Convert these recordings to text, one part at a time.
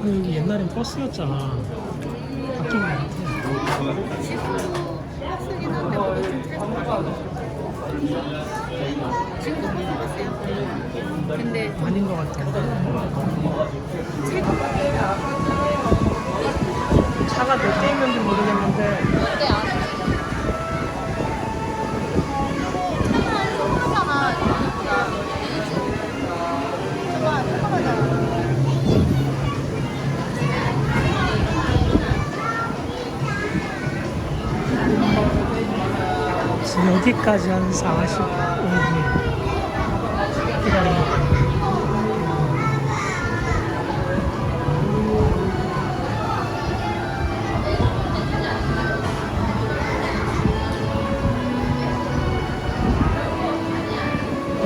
근데 여기 옛날엔 버스였잖아. 바뀐 거 같아. 아닌 것 같아. 차가 몇대 있는지 모르겠는데 여기까지 한 45분 기다리는 거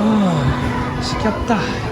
아, 시켰다.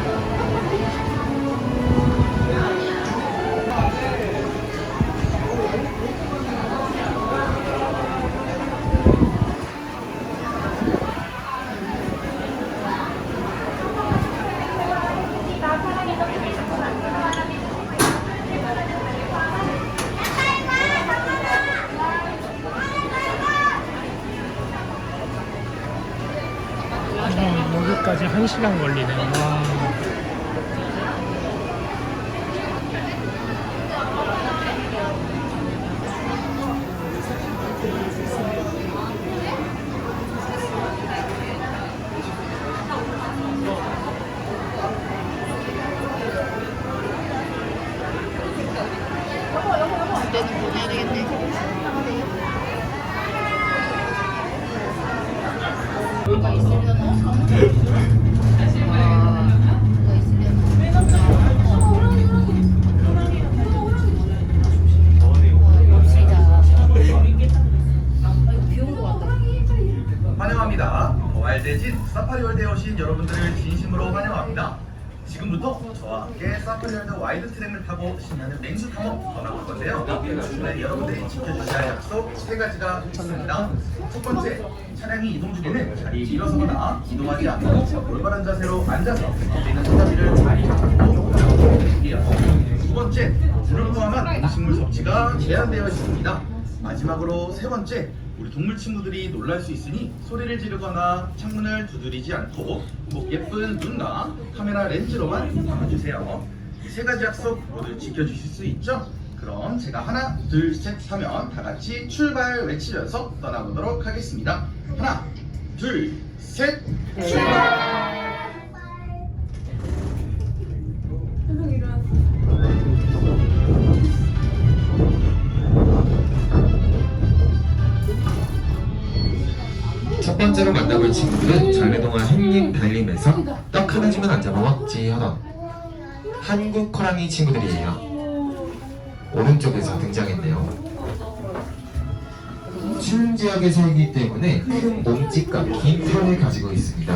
환영합니다. 와일드진 사파리월드에 오신 여러분들을 진심으로 환영합니다. 지금부터 저와 함께 사파리월드 와이드 트랙을 타고 신나는 맹수 탐험 떠나볼 건데요. 네, 여러분들이 지켜주셔야 할 약속 세 가지가 있습니다. 첫 번째, 차량이 이동 중에는 자리에 일어서거나 이동하지 않고 올바른 자세로 앉아서 우리는 사다리를 자리 잡고. 두 번째, 물을 포함한 음식물 섭취가 제한되어 있습니다. 마지막으로 세 번째, 우리 동물 친구들이 놀랄 수 있으니 소리를 지르거나 창문을 두드리지 않고 꼭 예쁜 눈과 카메라 렌즈로만 담아주세요. 이 세 가지 약속 모두 지켜주실 수 있죠? 그럼 제가 하나, 둘, 셋 하면 다 같이 출발 외치면서 떠나보도록 하겠습니다. 하나, 둘, 셋, 출발! 첫 번째로 만나볼 친구들은 전래동화 햇님 달림에서 떡 하나 주면 안 잡아먹지 하던 한국 호랑이 친구들이에요. 오른쪽에서 등장했네요. 추운 지역에 살기 때문에 큰 몸집과 긴 털을 가지고 있습니다.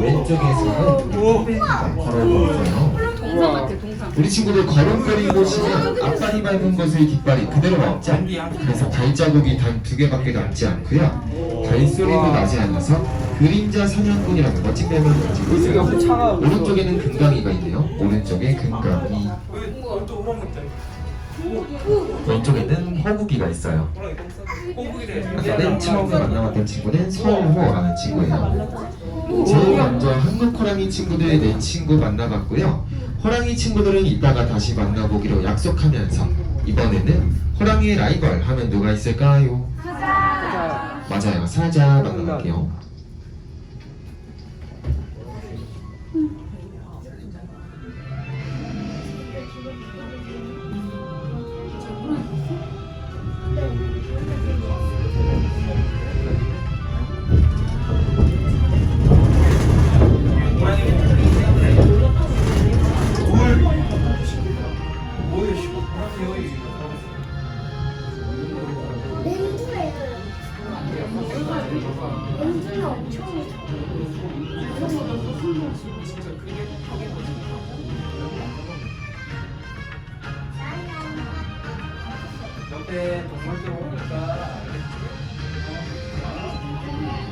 왼쪽에서는 같아, 동상. 우리 친구들 걸음걸이 보시면 앞발이 밟은 것을 뒷발이 그대로 남지 그래서 발자국이 단 두 개밖에 남지 않고요 발소리도 나지 않아서 그림자 사냥꾼이라는 멋진 별명을 가지고 있어요. 오른쪽에는 금강이가 있네요. 오른쪽에 금강이. 왼쪽에는 호국이가 있어요. 맨 처음에 만나봤던 친구는 서호라는 친구예요. 제일 먼저 한국 호랑이 친구들 네 친구 만나봤고요. 호랑이 친구들은 이따가 다시 만나보기로 약속하면서 이번에는 호랑이의 라이벌 하면 누가 있을까요? 맞아요. 사자 만나볼게요. 렌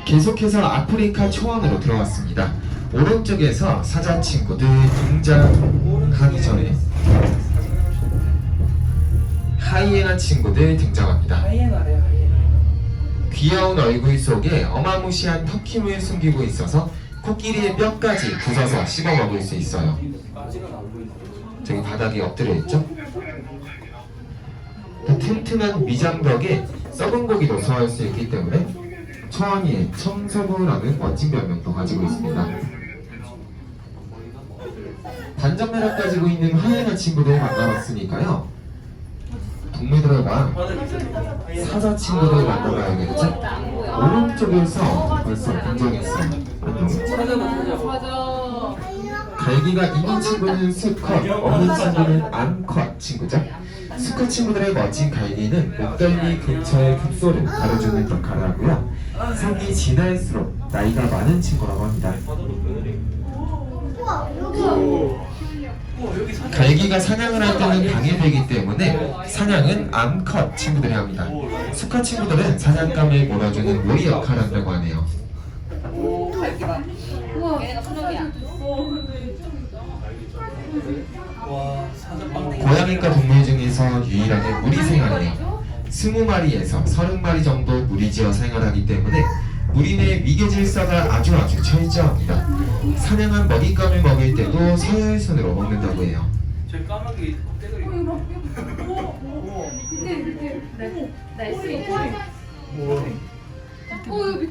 계속해서 아프리카 초원으로 들어왔습니다. 오른쪽에서 사자 친구들 등장하기 전에 하이에나 친구들 등장합니다. 귀여운 얼굴 속에 어마무시한 터킴을 숨기고 있어서 코끼리의 뼈까지 부숴서 씹어 먹을 수 있어요. 저기 바닥에 엎드려 있죠? 그 튼튼한 위장벽에 썩은 고기도 소화할 수 있기 때문에 초원이의 청소부라는 멋진 별명도 가지고 있습니다. 반전 매력 가지고 있는 하이에나 친구들 만나봤으니까요. 왕 사자 친구들 만나봐야겠죠? 오른쪽에서 벌써 등장했어요. 갈기가 있는 친구는 수컷, 없는 친구는 암컷 친구죠. 수컷 친구들의 멋진 갈기는 목덜미 근처의 급소를 가려주는 역할을 하고요. 성이 지날수록 나이가 많은 친구라고 합니다. 갈기가 사냥을 할 때는 방해되기 때문에 사냥은 암컷 친구들이 합니다. 수컷 친구들은 사냥감을 몰아주는 모리 역할을 한다고 하네요. 고양이과 동물 중에서 유일하게 무리 생활이에요. 20마리에서 30마리 정도 무리지어 생활하기 때문에 무리 내 위계 질서가 아주 아주 철저합니다. 사냥한 먹잇감을 먹을 때도 서열순으로 먹는다고 해요. 저 까마귀 떼들이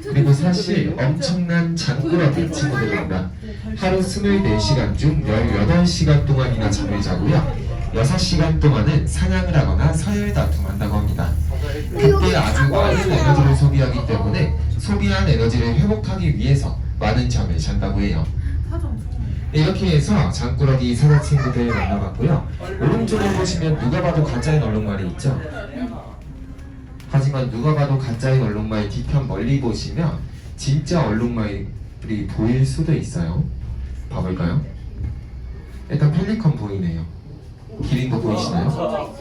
그리고 사실 엄청난 장꾸러기 친구들입니다. 하루 24시간 중 18시간 동안이나 잠을 자고요. 6시간 동안은 사냥을 하거나 서열 다툼한다고 합니다. 그때 아주 많은 에너지를 소비하기 때문에 소비한 에너지를 회복하기 위해서 많은 잠을 잔다고 해요. 네, 이렇게 해서 장꾸러기 사자 친구들 만나봤고요. 오른쪽에 보시면 누가 봐도 가짜인 얼룩말이 있죠. 하지만 누가 봐도 가짜인 얼룩말 뒤편 멀리 보시면 진짜 얼룩말이 보일 수도 있어요. 봐볼까요? 일단 펠리컨 보이네요. 기린도 보이시나요?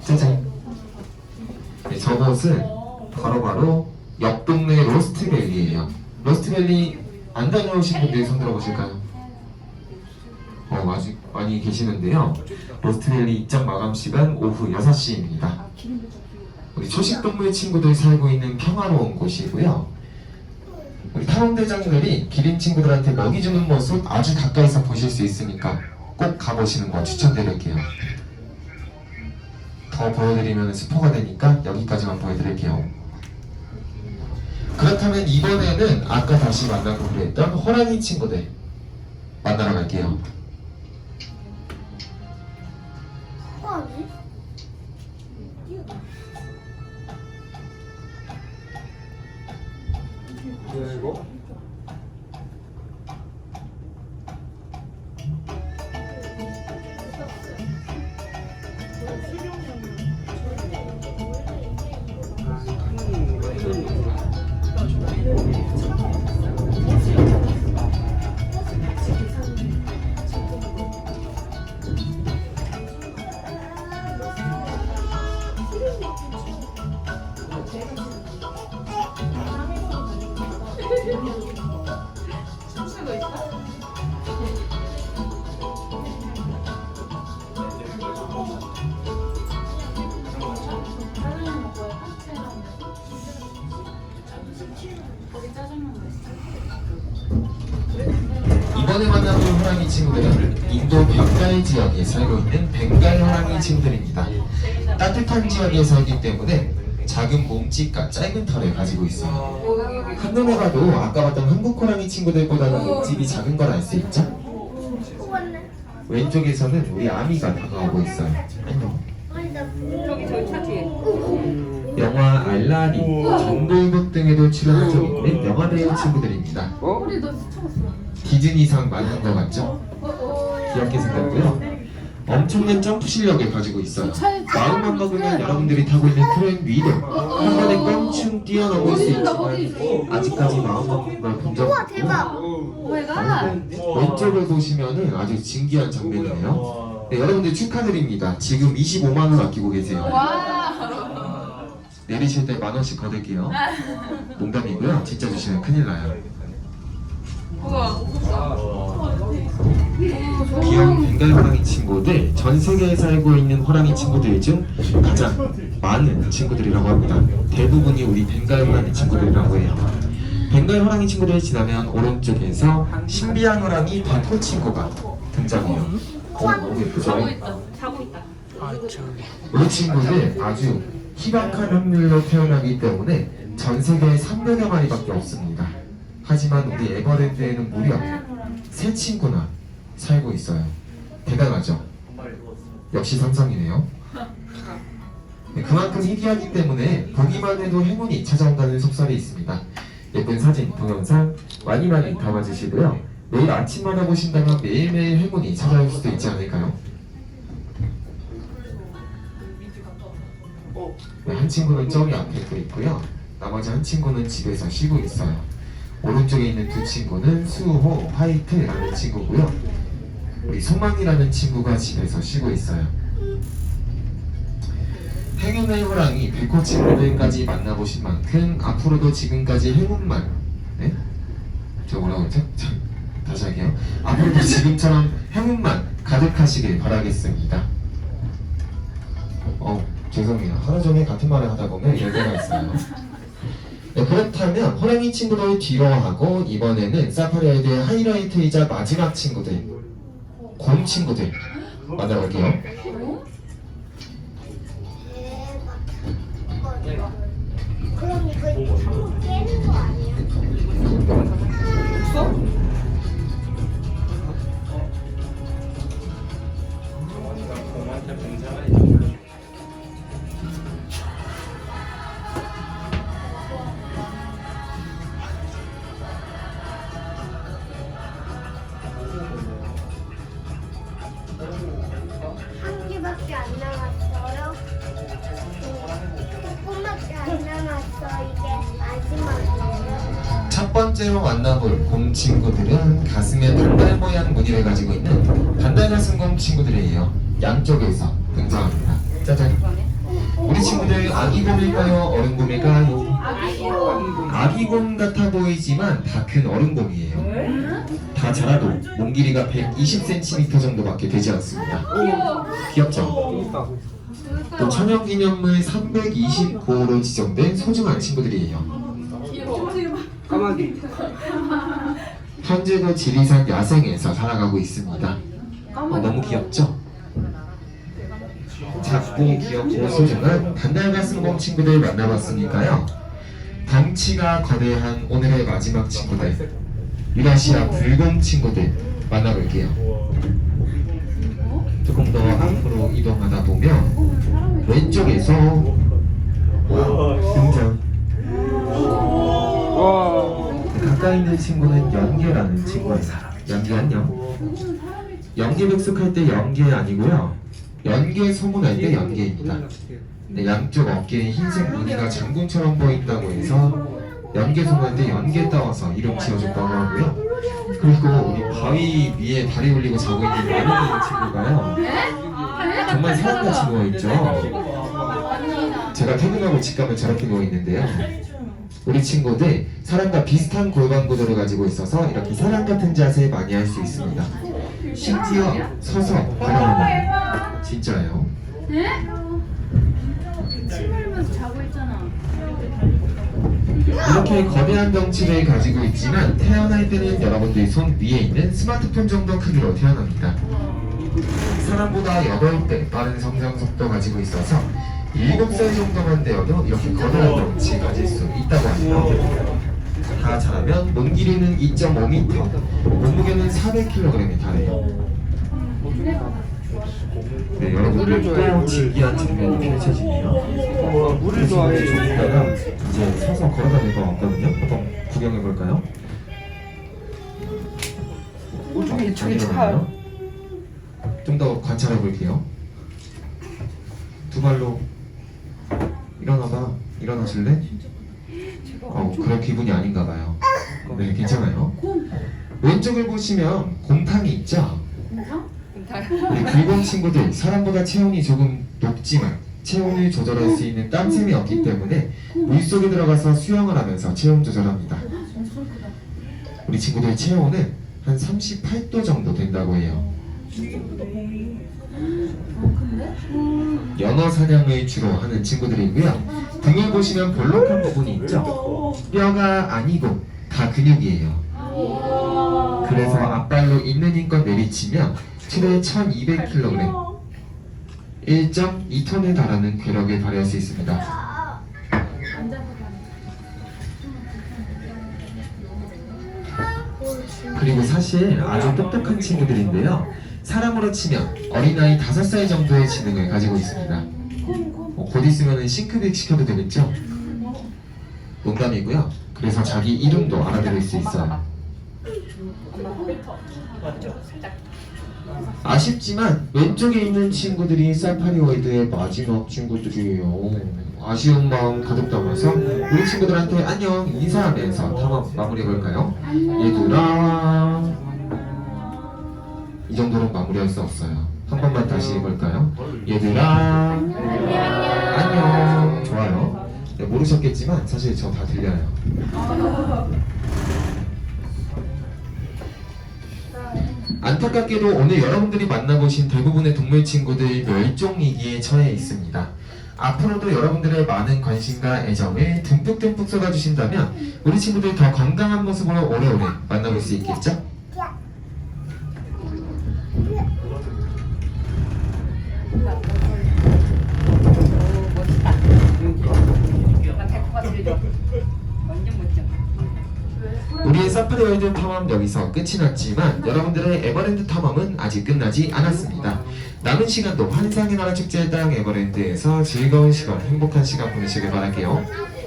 짜잔. 네, 저곳은 바로 바로 옆 동네 로스트밸리예요. 로스트밸리 안 다녀오신 분들 손 들어보실까요? 어, 아직 많이 계시는데요. 로스트밸리 입장 마감 시간 오후 6시입니다. 우리 초식동물 친구들 살고 있는 평화로운 곳이고요. 우리 탐험대장들이 기린 친구들한테 먹이 주는 모습 아주 가까이서 보실 수 있으니까 꼭 가보시는 거 추천드릴게요. 더 보여드리면 스포가 되니까 여기까지만 보여드릴게요. 그렇다면 이번에는 아까 다시 만나기로 했던 호랑이 친구들 만나러 갈게요. 뭐야 이거? 이번에 만나볼 호랑이 친구들은 인도 벤갈 지역에 살고 있는 벵갈 호랑이 친구들입니다. 따뜻한 지역에 살기 때문에 작은 몸집과 짧은 털을 가지고 있어요. 한눈에 봐도 아까 봤던 한국 호랑이 친구들보다는 몸집이 작은 걸 알 수 있죠? 왼쪽에서는 우리 아미가 다가오고 있어요. 안녕. 저기 저기 차 뒤에. 영화 알라딘, 정글북 등에도 출연한 적 있는 영화 배우 친구들입니다. 디즈니상 맞는 것 같죠? 귀엽게 생겼고요. 엄청난 점프 실력을 가지고 있어요. 마음만 먹으면 여러분들이 타고 있는 트렌 위로 한 번에 껑충 뛰어넘을 수 있지만 아직까지 마음 먹는 걸본적 없고 왼쪽을 보시면은 아주 진기한 장면이네요. 네, 여러분들 축하드립니다. 지금 25만 원 아끼고 계세요. 내리실 때 만 원씩 거둘게요. 농담이고요. 진짜 주시면 큰일 나요. 귀 여운 벵갈 호랑이 친구들 전 세계에 살고 있는 호랑이 친구들 중 가장 많은 친구들이라고 합니다. 대부분이 우리 벵갈 호랑이 친구들이라고 해요. 벵갈 호랑이 친구들 지나면 오른쪽에서 신비한 호랑이 백호 친구가 등장해요. 어, 너무 예쁘죠? 자고 있다. 아 우리 친구들 아주 희박한 확률로 태어나기 때문에 전 세계에 300여 마리밖에 없습니다. 하지만 우리 에버랜드에는 무려 세 친구나 살고 있어요. 대단하죠? 역시 삼성이네요. 네, 그만큼 희귀하기 때문에 보기만 해도 행운이 찾아온다는 속설이 있습니다. 예쁜 사진, 동영상 많이 많이 담아주시고요. 매일 아침마다 보신다면 매일매일 행운이 찾아올 수도 있지 않을까요? 네, 한 친구는 저기 앞에 또 있고요. 나머지 한 친구는 집에서 쉬고 있어요. 오른쪽에 있는 두 친구는 수호, 화이트라는 친구고요. 우리 소망이라는 친구가 집에서 쉬고 있어요. 행운의 호랑이 백호 친구들까지 만나보신 만큼 앞으로도 지금까지 행운만 네? 저 뭐라고 했죠? 자, 다시 할게요. 앞으로도 지금처럼 행운만 가득하시길 바라겠습니다. 어, 죄송해요. 하루 종일 같은 말을 하다 보면 열대가 있어요. 네, 그렇다면 호랑이 친구들 뒤로 하고 이번에는 사파리아이드의 하이라이트이자 마지막 친구들 곰 친구들 만나볼게요. 첫 번째로 만나볼 곰 친구들은 가슴에 단달 모양 무늬를 가지고 있는 단달 가슴 곰 친구들이에요. 양쪽에서 등장합니다. 짜잔. 우리 친구들 아기 곰일까요? 어른 곰일까요? 아기 곰 같아 보이지만 다 큰 어른 곰이에요. 다 자라도 몸 길이가 120cm 정도밖에 되지 않습니다. 귀엽죠? 또 천연기념물 329호로 지정된 소중한 친구들이에요. 까마귀 현재도 지리산 야생에서 살아가고 있습니다. 어, 너무 귀엽죠? 작고 귀엽고 소중한 단달가슴곰 친구들 만나봤으니까요. 덩치가 거대한 오늘의 마지막 친구들 유라시아 불곰 친구들 만나볼게요. 조금 더 앞으로 이동하다 보면 왼쪽에서 등장. 가까이 있는 친구는 연계라는 친구예요. 연계 안녕. 연계 백숙할 때 연계 아니고요. 연계 소문할 때 연계입니다. 네, 양쪽 어깨에 흰색 무늬가 장군처럼 보인다고 해서 연계 소문할 때 연계 따와서 이름 지어줬다고 하고요. 그리고 우리 바위 위에 다리 올리고 자고 있는 마르는 친구가요. 정말 사람같이 누워있죠. 제가 퇴근하고 집 가면 저렇게 누워있는데요. 우리 친구들 사람과 비슷한 골반 구조를 가지고 있어서 이렇게 사람 같은 자세 많이 할 수 있습니다. 심지어 서서 걸어오는 진짜예요. 이렇게 거대한 덩치를 가지고 있지만 태어날 때는 여러분들 손 위에 있는 스마트폰 정도 크기로 태어납니다. 사람보다 8배 빠른 성장 속도 가지고 있어서 7살 정도만 되어도 이렇게 거대한 덩치 가질 수 있다고 합니다. 다 자라면 몸 길이는 2.5m, 몸무게는 400kg에 달해요. 네, 여러분들 또 신기한 장면이 펼쳐지네요. 어, 물을 좋아해 조금다가 이제 서서 걸어다닐 것 같거든요. 한번 구경해 볼까요? 저기 저기 좀더 관찰해 볼게요. 두 발로 일어나봐. 일어나실래? 어, 그럴 기분이 아닌가 봐요. 네, 괜찮아요. 왼쪽을 보시면 곰탕이 있죠? 우리 굴곰 친구들 사람보다 체온이 조금 높지만 체온을 조절할 수 있는 땀샘이 없기 때문에 물속에 들어가서 수영을 하면서 체온 조절합니다. 우리 친구들 체온은 한 38도 정도 된다고 해요. 연어 사냥을 주로 하는 친구들이고요. 등을 보시면 볼록한 부분이 있죠. 뼈가 아니고 다 근육이에요. 그래서 앞발로 있는 힘껏 내리치면 최대 1200kg, 1.2톤에 달하는 괴력을 발휘할 수 있습니다. 그리고 사실 아주 똑똑한 친구들인데요. 사람으로 치면 어린아이 5살 정도의 지능을 가지고 있습니다. 어, 곧 있으면 싱크빅 시켜도 되겠죠? 농담이고요. 그래서 자기 이름도 알아들을 수 있어요. 아쉽지만 왼쪽에 있는 친구들이 사파리월드의 마지막 친구들이에요. 아쉬운 마음 가득 담아서 우리 친구들한테 안녕 인사하면서 탐험 마무리해볼까요? 얘들아 이 정도로 마무리할 수 없어요. 한 번만 다시 해볼까요? 얘들아 안녕 좋아요. 네, 모르셨겠지만 사실 저 다 들려요. 안타깝게도 오늘 여러분들이 만나보신 대부분의 동물 친구들 멸종위기에 처해 있습니다. 앞으로도 여러분들의 많은 관심과 애정을 듬뿍듬뿍 쏟아주신다면 우리 친구들 더 건강한 모습으로 오래오래 만나볼 수 있겠죠? 사파리월드 탐험 여기서 끝이 났지만 여러분들의 에버랜드 탐험은 아직 끝나지 않았습니다. 남은 시간도 환상의 나라 축제의 땅 에버랜드에서 즐거운 시간, 행복한 시간 보내시길 바랄게요.